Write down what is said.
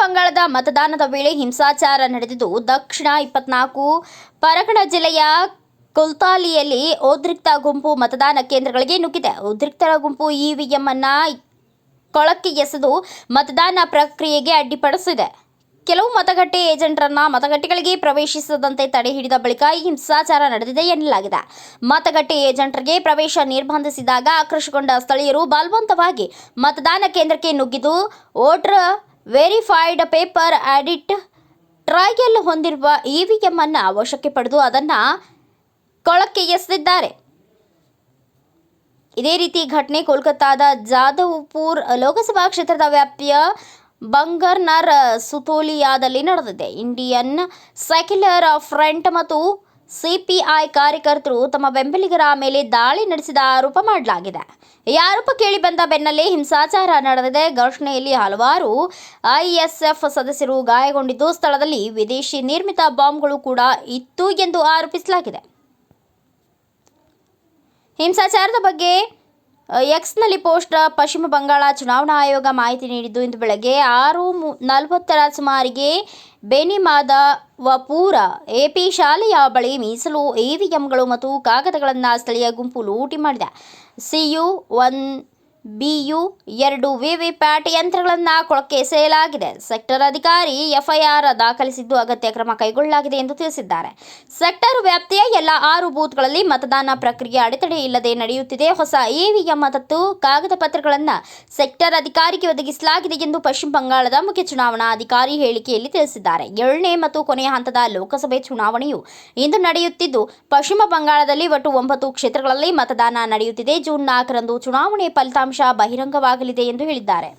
ಬಂಗಾಳದ ಮತದಾನದ ವೇಳೆ ಹಿಂಸಾಚಾರ ನಡೆದಿದ್ದು, ದಕ್ಷಿಣ ಇಪ್ಪತ್ನಾಲ್ಕು ಪರಗಣ ಜಿಲ್ಲೆಯ ಕುಲ್ತಾಲಿಯಲ್ಲಿ ಉದ್ರಿಕ್ತ ಗುಂಪು ಮತದಾನ ಕೇಂದ್ರಗಳಿಗೆ ನುಗ್ಗಿದೆ. ಉದ್ರಿಕ್ತರ ಗುಂಪು ಇವಿಎಂ ಅನ್ನ ಕೊಳಕ್ಕೆ ಎಸೆದು ಮತದಾನ ಪ್ರಕ್ರಿಯೆಗೆ ಅಡ್ಡಿಪಡಿಸಿದೆ. ಕೆಲವು ಮತಗಟ್ಟೆ ಏಜೆಂಟರನ್ನ ಮತಗಟ್ಟೆಗಳಿಗೆ ಪ್ರವೇಶಿಸದಂತೆ ತಡೆ ಹಿಡಿದ ಬಳಿಕ ಹಿಂಸಾಚಾರ ನಡೆದಿದೆ ಎನ್ನಲಾಗಿದೆ. ಮತಗಟ್ಟೆ ಏಜೆಂಟರಿಗೆ ಪ್ರವೇಶ ನಿರ್ಬಂಧಿಸಿದಾಗ ಆಕ್ರೋಶಗೊಂಡ ಸ್ಥಳೀಯರು ಬಲವಂತವಾಗಿ ಮತದಾನ ಕೇಂದ್ರಕ್ಕೆ ನುಗ್ಗಿದ್ದು, voter verified paper audit trail ಹೊಂದಿರುವ ಇವಿಎಂ ಅನ್ನು ವಶಕ್ಕೆ ಪಡೆದು ಅದನ್ನು ಕೊಳಕ್ಕೆ ಎಸೆದಿದ್ದಾರೆ. ಇದೇ ರೀತಿ ಘಟನೆ ಕೋಲ್ಕತ್ತಾದ ಜಾದವ್ಪುರ್ ಲೋಕಸಭಾ ಕ್ಷೇತ್ರದ ವ್ಯಾಪ್ತಿಯ ಬಂಗರ್ನರ್ ಸುತೋಲಿಯಾದಲ್ಲಿ ನಡೆದಿದೆ. ಇಂಡಿಯನ್ ಸೆಕ್ಯುಲರ್ ಫ್ರಂಟ್ ಮತ್ತು ಸಿಪಿಐ ಕಾರ್ಯಕರ್ತರು ತಮ್ಮ ಬೆಂಬಲಿಗರ ಮೇಲೆ ದಾಳಿ ನಡೆಸಿದ ಆರೋಪ ಮಾಡಲಾಗಿದೆ. ಈ ಆರೋಪ ಕೇಳಿ ಬಂದ ಬೆನ್ನಲ್ಲೇ ಹಿಂಸಾಚಾರ ನಡೆದಿದೆ. ಘರ್ಷಣೆಯಲ್ಲಿ ಹಲವಾರು ಐಎಸ್ಎಫ್ ಸದಸ್ಯರು ಗಾಯಗೊಂಡಿದ್ದು, ಸ್ಥಳದಲ್ಲಿ ವಿದೇಶಿ ನಿರ್ಮಿತ ಬಾಂಬ್ಗಳು ಕೂಡ ಇತ್ತು ಎಂದು ಆರೋಪಿಸಲಾಗಿದೆ. ಹಿಂಸಾಚಾರದ ಬಗ್ಗೆ ಎಕ್ಸ್ನಲ್ಲಿ ಪೋಸ್ಟ್ ಪಶ್ಚಿಮ ಬಂಗಾಳ ಚುನಾವಣಾ ಆಯೋಗ ಮಾಹಿತಿ ನೀಡಿದ್ದು ಇಂದು ಬೆಳಗ್ಗೆ ಆರು ನಲವತ್ತರ ಸುಮಾರಿಗೆ ಬೇನಿಮಾದವಪುರ ಎಪಿ ಶಾಲೆಯ ಬಳಿ ಮೀಸಲು ಇವಿಎಂಗಳು ಮತ್ತು ಕಾಗದಗಳನ್ನು ಸ್ಥಳೀಯ ಗುಂಪು ಲೂಟಿ ಮಾಡಿದೆ. ಸಿಯು ಒನ್ ಬಿಯು ಎರಡು ವಿವಿಪ್ಯಾಟ್ ಯಂತ್ರಗಳನ್ನು ಕೊಳಕ್ಕೆ ಎಸೆಯಲಾಗಿದೆ. ಸೆಕ್ಟರ್ ಅಧಿಕಾರಿ ಎಫ್ಐಆರ್ ದಾಖಲಿಸಿದ್ದು ಅಗತ್ಯ ಕ್ರಮ ಕೈಗೊಳ್ಳಲಾಗಿದೆ ಎಂದು ತಿಳಿಸಿದ್ದಾರೆ. ಸೆಕ್ಟರ್ ವ್ಯಾಪ್ತಿಯ ಎಲ್ಲ ಆರು ಬೂತ್ಗಳಲ್ಲಿ ಮತದಾನ ಪ್ರಕ್ರಿಯೆ ಅಡೆತಡೆ ಇಲ್ಲದೆ ನಡೆಯುತ್ತಿದೆ. ಹೊಸ ಇವಿಎಂ ಮತ್ತು ಕಾಗದ ಪತ್ರಗಳನ್ನು ಸೆಕ್ಟರ್ ಅಧಿಕಾರಿಗೆ ಒದಗಿಸಲಾಗಿದೆ ಎಂದು ಪಶ್ಚಿಮ ಬಂಗಾಳದ ಮುಖ್ಯ ಚುನಾವಣಾ ಅಧಿಕಾರಿ ಹೇಳಿಕೆಯಲ್ಲಿ ತಿಳಿಸಿದ್ದಾರೆ. ಏಳನೇ ಮತ್ತು ಕೊನೆಯ ಹಂತದ ಲೋಕಸಭೆ ಚುನಾವಣೆಯು ಇಂದು ನಡೆಯುತ್ತಿದ್ದು, ಪಶ್ಚಿಮ ಬಂಗಾಳದಲ್ಲಿ ಒಟ್ಟು ಒಂಬತ್ತು ಕ್ಷೇತ್ರಗಳಲ್ಲಿ ಮತದಾನ ನಡೆಯುತ್ತಿದೆ. ಜೂನ್ ನಾಲ್ಕರಂದು ಚುನಾವಣೆ ಫಲಿತಾಂಶ ಬಹಿರಂಗವಾಗಲಿದೆ ಎಂದು ಹೇಳಿದ್ದಾರೆ.